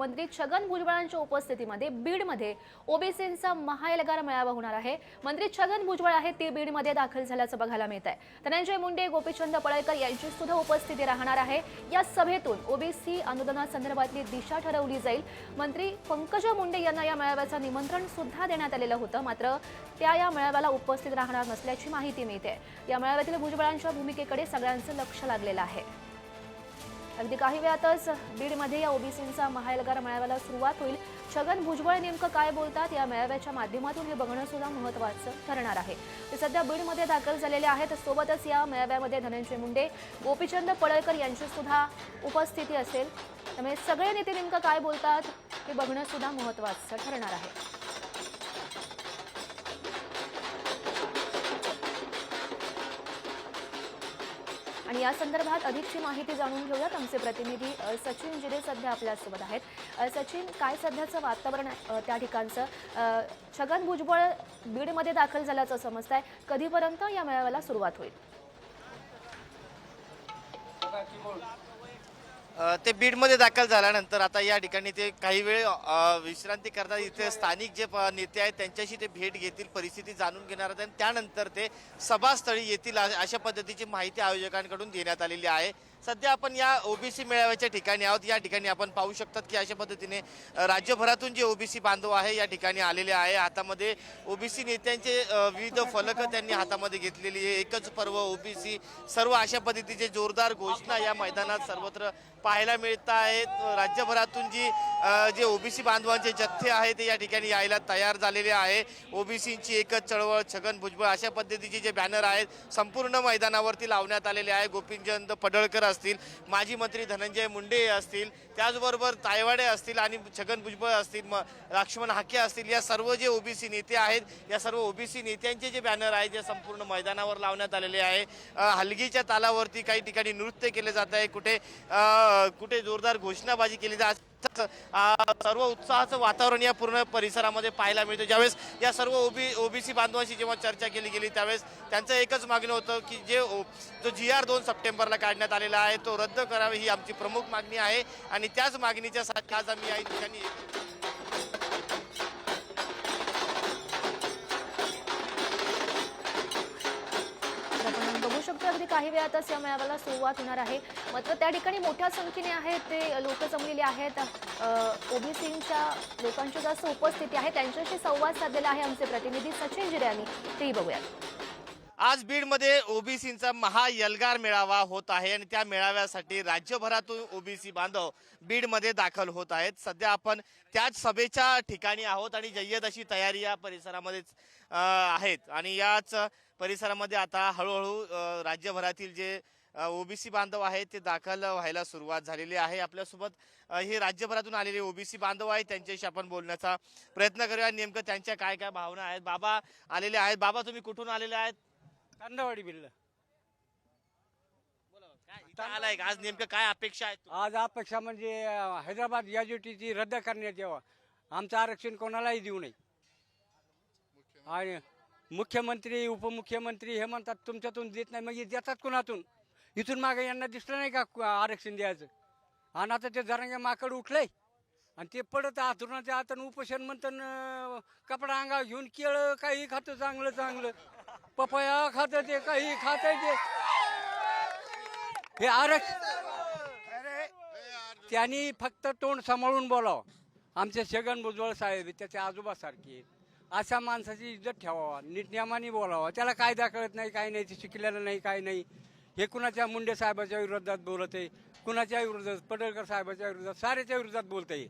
मंत्री छगन भुजबळांच्या उपस्थितीमध्ये बीडमध्ये ओबीसींचा महाएल्गार मेळावा होणार आहे. मंत्री छगन भुजबळ आहेत ते बीडमध्ये दाखल झाल्याचं बघायला मिळत आहे धनंजय मुंडे गोपीचंद पळळकर यांची सुद्धा उपस्थिती राहणार आहे. या सभेतून ओबीसी आंदोलनासंदर्भातली दिशा ठरवली जाईल. मंत्री पंकजा मुंडे यांना या मेळाव्याचं निमंत्रण सुद्धा देण्यात आलेलं होतं मात्र त्या या मेळाव्याला उपस्थित राहणार नसल्याची माहिती मिळते या मेळाव्यातील भुजबळांच्या भूमिकेकडे सगळ्यांचं लक्ष लागलेलं आहे. अगदी काही वेळातच बीडमध्ये या ओबीसींचा महाएल्गार मेळाव्याला सुरुवात होईल. छगन भुजबळ नेमकं काय बोलतात? या मेळाव्याच्या माध्यमातून हे बघणं सुद्धा महत्त्वाचं ठरणार आहे. ते सध्या बीडमध्ये दाखल झालेले आहेत. सोबतच या मेळाव्यामध्ये धनंजय मुंडे गोपीचंद पडळकर यांची सुद्धा उपस्थिती असेल. त्यामुळे सगळे नेते नेमकं काय बोलतात? हे बघणं सुद्धा महत्त्वाचं ठरणार आहे. आणि या संदर्भात अधिकची माहिती जाणून घेऊयात आमचे प्रतिनिधी सचिन जिरे सध्या आपल्यासोबत आहेत. सचिन काय सध्याचं वातावरण त्या ठिकाणचं? छगन भुजबळ बीडमध्ये दाखल झाल्याचं समजत आहे कधीपर्यंत या मेळाव्याला सुरुवात होईल? ते बीडमध्ये दाखल झाल्यानंतर आता या ठिकाणी ते काही वेळ विश्रांती करतात. इथे स्थानिक जे प- नेते आहेत त्यांच्याशी ते भेट घेतील परिस्थिती जाणून घेणार आहेत. आणि त्यानंतर ते सभास्थळी येतील अशा पद्धतीची माहिती आयोजकांकडून देण्यात आलेली आहे. सध्या आपण या ओबीसी मेळाव्याच्या ठिकाणी आहोत. या ठिकाणी आपण पाहू शकतात की अशा पद्धतीने राज्यभरातून जे ओबीसी बांधव आहे या ठिकाणी आलेले आहे. हातामध्ये ओबीसी नेत्यांचे विविध फलक त्यांनी हातामध्ये घेतलेली आहे. एकच पर्व ओबीसी. सर्व अशा पद्धतीचे जोरदार घोषणा या मैदानात सर्वत्र पाहायला मिळत आहेत राज्यभरातून जी जे ओबीसी बांधवांचे जथ्थे आहे ते या ठिकाणी यायला तयार झालेले आहे. ओबीसींची एकच चळवळ छगन भुजबळ अशा पद्धतीचे जे बॅनर आहेत संपूर्ण मैदानावरती लावण्यात आलेले आहे. गोपीचंद पडळकर असतील माजी मंत्री धनंजय मुंडे असतील त्याचबरोबर तायवाडे असतील आणि छगन भुजबळ असतील म लक्ष्मण हाके असतील या सर्व जे ओबीसी नेते आहेत या सर्व ओबीसी नेत्यांचे जे बॅनर आहेत जे संपूर्ण मैदानावर लावण्यात आलेले आहे. हलगीच्या तालावरती काही ठिकाणी नृत्य केले जात आहे कुठे कुठे जोरदार घोषणाबाजी केली जात सर्व उत्साहाचं वातावरण या पूर्ण परिसरामध्ये पाहायला मिळतं. ज्यावेळेस या सर्व ओबी ओबीसी बांधवांशी जेव्हा चर्चा केली गेली त्यावेळेस त्यांचं एकच मागणं होतं की जे ओ- जो जी आर दोन सप्टेंबरला काढण्यात आलेला आहे तो रद्द करावा ही आमची प्रमुख मागणी आहे. आणि त्याच मागणीच्या साठी आज आम्ही या ठिकाणी बघू शकतो अगदी काही वेळातच या मेळाव्याला सुरुवात होणार आहे. मात्र त्या ठिकाणी मोठ्या संख्येने आहेत ते लोक जमलेले आहेत. ओबीसींच्या लोकांची जास्त उपस्थिती आहे. त्यांच्याशी संवाद साधलेला आहे आमचे प्रतिनिधी सचिन जिऱ्यानी तेही बघूयात. आज बीडमध्ये ओबीसींचा महायलगार मेळावा होत आहे आणि त्या मेळाव्यासाठी राज्यभरातून ओबीसी बांधव बीडमध्ये दाखल होत आहेत. सध्या आपण त्याच सभेच्या ठिकाणी आहोत आणि जय्यत अशी तयारी या परिसरामध्येच आहेत. आणि याच परिसरामध्ये आता हळूहळू राज्यभरातील जे ओबीसी बांधव आहेत ते दाखल व्हायला सुरुवात झालेली आहे. आपल्यासोबत हे राज्यभरातून आलेले ओबीसी बांधव आहेत त्यांच्याशी आपण बोलण्याचा प्रयत्न करूया. नेमकं त्यांच्या काय काय भावना आहेत? बाबा आलेले आहेत. बाबा तुम्ही कुठून आलेले आहेत? कांदावाडी बिल्ल काय इथं आलाय का? आज नेमकं काय अपेक्षा आहेत? आज अपेक्षा म्हणजे हैदराबाद याजुटीची रद्द करण्यात यावं. आमचं आरक्षण कोणालाही देऊ नये. आणि मुख्यमंत्री उपमुख्यमंत्री हे म्हणतात तुमच्यातून देत नाही. मग हे देतात कोणातून? इथून मागे यांना दिसलं नाही का आरक्षण द्यायचं? आणि आता ते जरांगे माकड उठलंय आणि ते पडत आतुरणाच्या हातानं उपोषण म्हणतं कपडा अंगा घेऊन केळं काही खातं चांगलं चांगलं. पपया खातं ते काही खात ते. हे आरक्षण त्यांनी फक्त तोंड सांभाळून बोलावं. आमचे छगन भुजबळ साहेब त्याचे आजोबासारखे अशा माणसाची इज्जत ठेवावा नीट नियमाने बोलावा. त्याला कायदा कळत नाही काय नाही ते शिकलेलं नाही काय नाही. हे कुणाच्या मुंडे साहेबाच्या विरोधात बोलत आहे? कुणाच्या विरोधात? पडळकर साहेबाच्या विरोधात? साऱ्याच्या विरोधात बोलत आहे.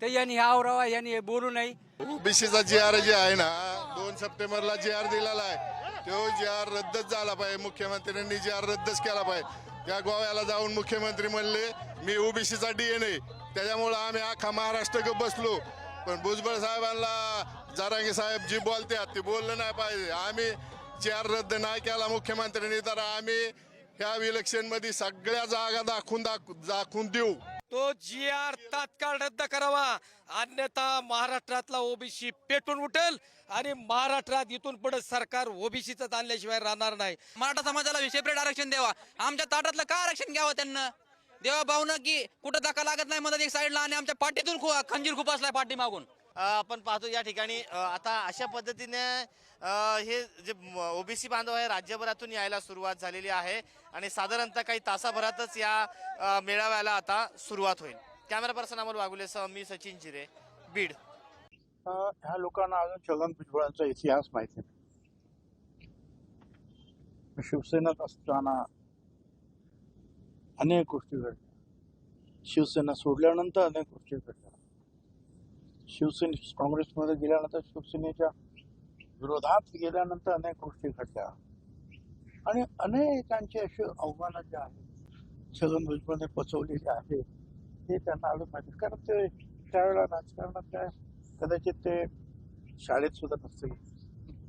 तर यांनी हा आवरावा यांनी हे बोलू नाही ओबीसीचा जी आर जे आहे ना दोन सप्टेंबरला जी आर दिलेला आहे. तो जी आर रद्दच झाला पाहिजे. मुख्यमंत्र्यांनी जी आर रद्दच केला पाहिजे. त्या गोव्याला जाऊन मुख्यमंत्री म्हणले मी ओबीसीचा डीएनए त्याच्यामुळं आम्ही अख्खा महाराष्ट्र ग बसलो. पण भुजबळ साहेबांना जरांगे साहेब जी बोलतात ते बोललं नाही पाहिजे. आम्ही जी आर रद्द नाही केला मुख्यमंत्र्यांनी तर आम्ही ह्या इलेक्शनमध्ये सगळ्या जागा दाखवून दाख- दाखवून देऊ. तो जी आर तात्काळ रद्द करावा. अन्यथा महाराष्ट्रातला ओबीसी पेटून उठेल आणि महाराष्ट्रात इथून पुढे सरकार ओबीसीच आणल्याशिवाय राहणार नाही. मराठा समाजाला सेपरेट आरक्षण द्यावा. आमच्या ताटातलं का आरक्षण घ्यावं त्यांना? देवा भाऊनं की कुठं धक्का लागत नाही मदत एक साईडला आणि आमच्या पाठीतून खंजीर खूप असलाय पाठी मागून आपण पाहतो या ठिकाणी आता अशा पद्धतीने हे जे ओबीसी बांधव आहे राज्यभरातून यायला सुरुवात झालेली आहे आणि साधारणतः काही तासाभरातच या मेळाव्याला आता सुरुवात होईल. कॅमेरा पर्सन अमोल वागुलेसह मी सचिन जिरे बीड. ह्या लोकांना अजून छगन भुजबळांचा इतिहास माहिती नाही. शिवसेनेत असताना अनेक गोष्टी घडल्या. शिवसेना सोडल्यानंतर अनेक गोष्टी घडल्या. शिवसेने काँग्रेसमध्ये गेल्यानंतर शिवसेनेच्या विरोधात गेल्यानंतर अनेक गोष्टी घडल्या. आणि अनेकांची अशी आव्हानं जी आहेत छगन भुजबळने पचवलेली आहेत हे त्यांना आलं पाहिजे. कारण ते त्यावेळेला राजकारणात काय कदाचित ते शाळेत सुद्धा नसतील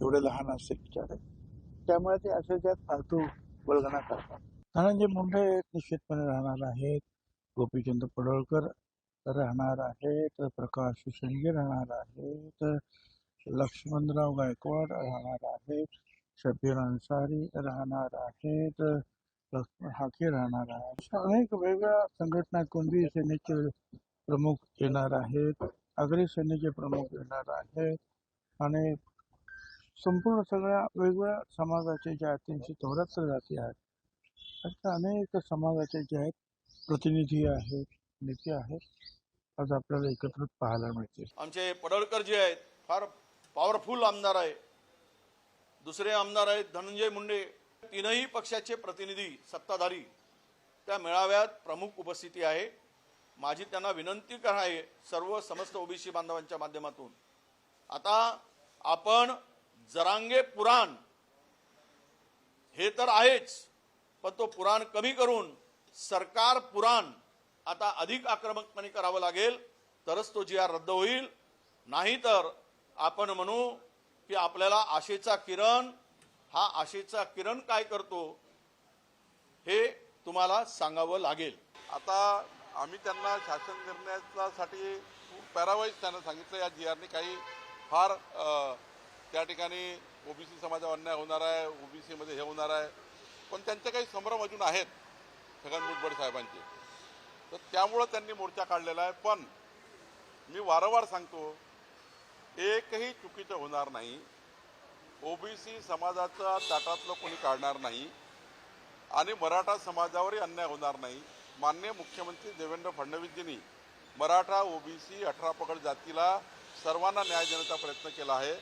एवढे लहान असतील बिचारे. त्यामुळे ते असे ज्यात फालतू वल्गना करतात. धनंजय मुंडे निश्चितपणे राहणार आहेत. गोपीचंद पडळकर राहणार आहेत प्रकाश शेंडगे राहणार आहेत लक्ष्मणराव गायकवाड राहणार आहेत शबीर अन्सारी राहणार आहेत लक्ष्मण हाके राहणार आहेत. अशा अनेक वेगवेगळ्या संघटना कोणती सेनेचे प्रमुख येणार आहेत आगरी सेनेचे प्रमुख येणार आहेत आणि संपूर्ण सगळ्या वेगवेगळ्या समाजाचे जे आहेत त्यांची चौऱ्याहत्तर जाती आहेत. अशा अनेक समाजाचे जे आहेत प्रतिनिधी आहेत. नेते आहेत आज आपल्याला एकत्र पाहायला मिळते आमचे पडळकर जे आहेत फार पॉवरफुल आमदार आहे दुसरे आमदार आहेत धनंजय मुंडे. तीनही पक्षाचे प्रतिनिधी सत्ताधारी त्या मेळाव्यात प्रमुख उपस्थिती आहे. माझी त्यांना विनंती आहे सर्व समस्त ओबीसी बांधवांच्या माध्यमातून. आता आपण जरांगे पुराण हे तर आहेच पण तो पुराण कमी करून सरकार पुराण आता अधिक आक्रमकपणे करावं लागेल तरच तो जी आर रद्द होईल. नाहीतर आपण म्हणू की आपल्याला आशेचा किरण हा आशेचा किरण काय करतो हे तुम्हाला सांगावं लागेल. आता आम्ही त्यांना शासन निर्णयासाठी पॅरावाईज त्यांना सांगितलं. या जी आरने काही फार त्या ठिकाणी ओबीसी समाजावर अन्याय होणार आहे ओबीसीमध्ये हे होणार आहे. पण त्यांचे काही संभ्रम अजून आहेत छगन भुजबळ साहेबांचे. तर त्यामुळं त्यांनी मोर्चा काढलेला आहे. पण मी वारंवार सांगतो एकही चुकीचं होणार नाही. ओबीसी समाजाचा ताटातलं कोणी काढणार नाही. आणि मराठा समाजावरही अन्याय होणार नाही. मान्य मुख्यमंत्री देवेंद्र फडणवीसजींनी मराठा ओबीसी अठरा पगड जातीला सर्वांना न्याय देण्याचा प्रयत्न केला आहे.